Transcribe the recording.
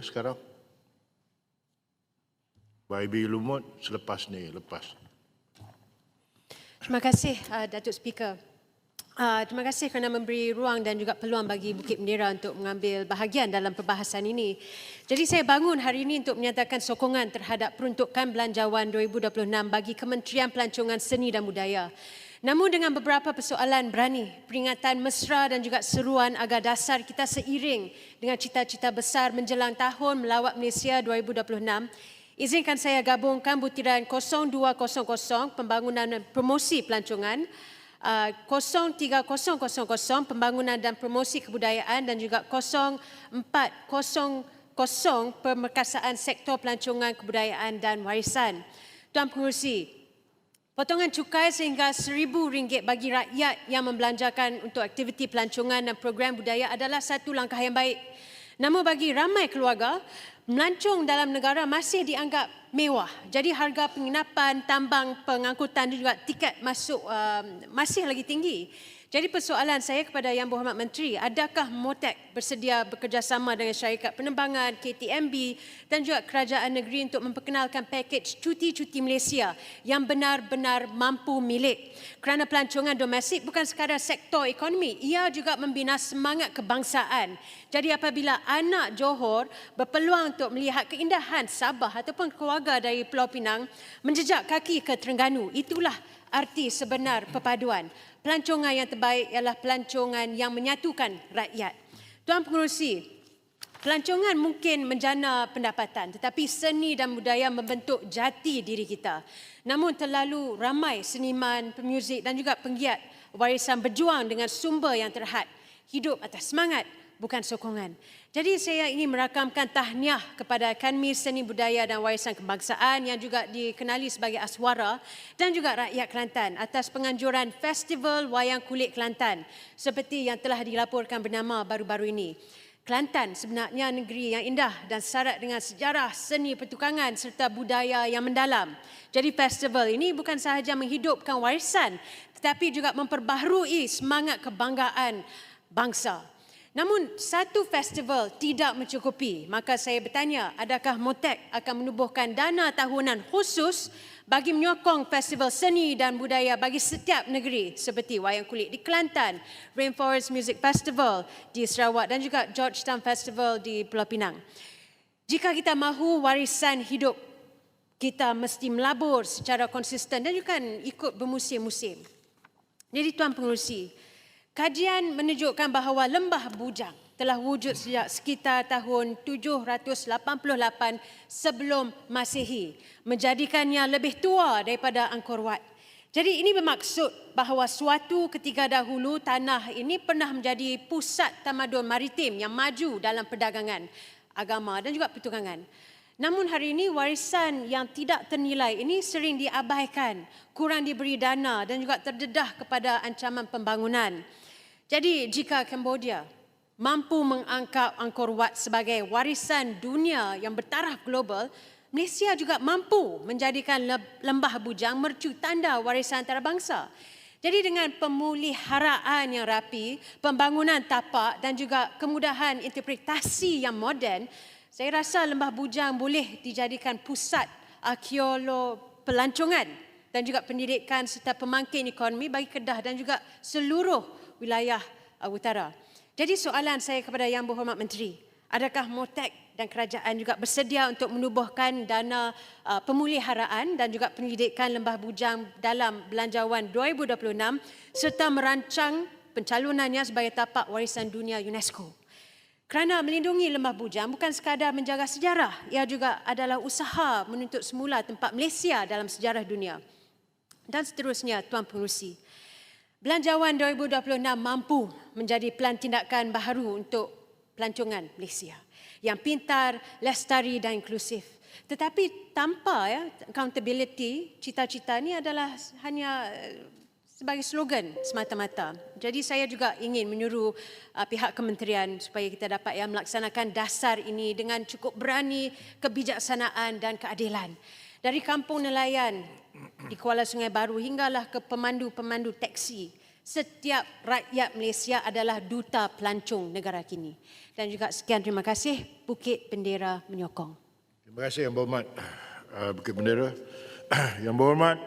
sekarang. YB Lumut selepas ni, lepas. Terima kasih uh, Datuk Speaker. Uh, terima kasih kerana memberi ruang dan juga peluang bagi Bukit Bendera untuk mengambil bahagian dalam perbahasan ini. Jadi saya bangun hari ini untuk menyatakan sokongan terhadap peruntukan belanjawan 2026 bagi Kementerian Pelancongan Seni dan Budaya. Namun dengan beberapa persoalan berani, peringatan mesra dan juga seruan agar dasar kita seiring dengan cita-cita besar menjelang tahun melawat Malaysia 2026, izinkan saya gabungkan butiran 0200 pembangunan dan promosi pelancongan, uh, 03000 pembangunan dan promosi kebudayaan dan juga 0400 pemerkasaan sektor pelancongan kebudayaan dan warisan. Tuan Pengerusi, Potongan cukai sehingga RM1,000 bagi rakyat yang membelanjakan untuk aktiviti pelancongan dan program budaya adalah satu langkah yang baik. Namun bagi ramai keluarga, melancong dalam negara masih dianggap mewah. Jadi harga penginapan, tambang, pengangkutan dan juga tiket masuk uh, masih lagi tinggi. Jadi persoalan saya kepada Yang Berhormat Menteri, adakah Motek bersedia bekerjasama dengan syarikat penerbangan, KTMB dan juga kerajaan negeri untuk memperkenalkan pakej cuti-cuti Malaysia yang benar-benar mampu milik. Kerana pelancongan domestik bukan sekadar sektor ekonomi, ia juga membina semangat kebangsaan. Jadi apabila anak Johor berpeluang untuk melihat keindahan Sabah ataupun keluarga dari Pulau Pinang menjejak kaki ke Terengganu, itulah arti sebenar perpaduan. Pelancongan yang terbaik ialah pelancongan yang menyatukan rakyat. Tuan Pengerusi, pelancongan mungkin menjana pendapatan tetapi seni dan budaya membentuk jati diri kita. Namun terlalu ramai seniman, pemuzik dan juga penggiat warisan berjuang dengan sumber yang terhad. Hidup atas semangat, bukan sokongan. Jadi saya ingin merakamkan tahniah kepada Akademi Seni Budaya dan Warisan Kebangsaan yang juga dikenali sebagai Aswara dan juga rakyat Kelantan atas penganjuran Festival Wayang Kulit Kelantan seperti yang telah dilaporkan bernama baru-baru ini. Kelantan sebenarnya negeri yang indah dan syarat dengan sejarah seni pertukangan serta budaya yang mendalam. Jadi festival ini bukan sahaja menghidupkan warisan tetapi juga memperbaharui semangat kebanggaan bangsa. Namun satu festival tidak mencukupi. Maka saya bertanya, adakah Motek akan menubuhkan dana tahunan khusus bagi menyokong festival seni dan budaya bagi setiap negeri seperti Wayang Kulit di Kelantan, Rainforest Music Festival di Sarawak dan juga Georgetown Festival di Pulau Pinang. Jika kita mahu warisan hidup, kita mesti melabur secara konsisten dan juga ikut bermusim-musim. Jadi Tuan Pengurusi, Kajian menunjukkan bahawa lembah bujang telah wujud sejak sekitar tahun 788 sebelum Masehi, menjadikannya lebih tua daripada Angkor Wat. Jadi ini bermaksud bahawa suatu ketika dahulu tanah ini pernah menjadi pusat tamadun maritim yang maju dalam perdagangan, agama dan juga pertukangan. Namun hari ini warisan yang tidak ternilai ini sering diabaikan, kurang diberi dana dan juga terdedah kepada ancaman pembangunan. Jadi jika Cambodia mampu mengangkat Angkor Wat sebagai warisan dunia yang bertaraf global, Malaysia juga mampu menjadikan lembah bujang mercu tanda warisan antarabangsa. Jadi dengan pemuliharaan yang rapi, pembangunan tapak dan juga kemudahan interpretasi yang moden, saya rasa lembah bujang boleh dijadikan pusat arkeolog pelancongan dan juga pendidikan serta pemangkin ekonomi bagi Kedah dan juga seluruh wilayah uh, utara. Jadi soalan saya kepada Yang Berhormat Menteri, adakah Motek dan kerajaan juga bersedia untuk menubuhkan dana uh, pemuliharaan dan juga pendidikan lembah bujang dalam belanjawan 2026 serta merancang pencalonannya sebagai tapak warisan dunia UNESCO? Kerana melindungi lembah bujang bukan sekadar menjaga sejarah, ia juga adalah usaha menuntut semula tempat Malaysia dalam sejarah dunia. Dan seterusnya, Tuan Pengurusi. Belanjawan 2026 mampu menjadi pelan tindakan baharu untuk pelancongan Malaysia yang pintar, lestari dan inklusif. Tetapi tanpa ya, accountability, cita-cita ini adalah hanya eh, sebagai slogan semata-mata. Jadi saya juga ingin menyuruh uh, pihak kementerian supaya kita dapat ya, melaksanakan dasar ini dengan cukup berani, kebijaksanaan dan keadilan. Dari kampung nelayan di Kuala Sungai Baru hinggalah ke pemandu-pemandu teksi Setiap rakyat Malaysia adalah duta pelancong negara kini. Dan juga sekian terima kasih Bukit Bendera menyokong. Terima kasih Yang Berhormat uh, Bukit Bendera. Yang Berhormat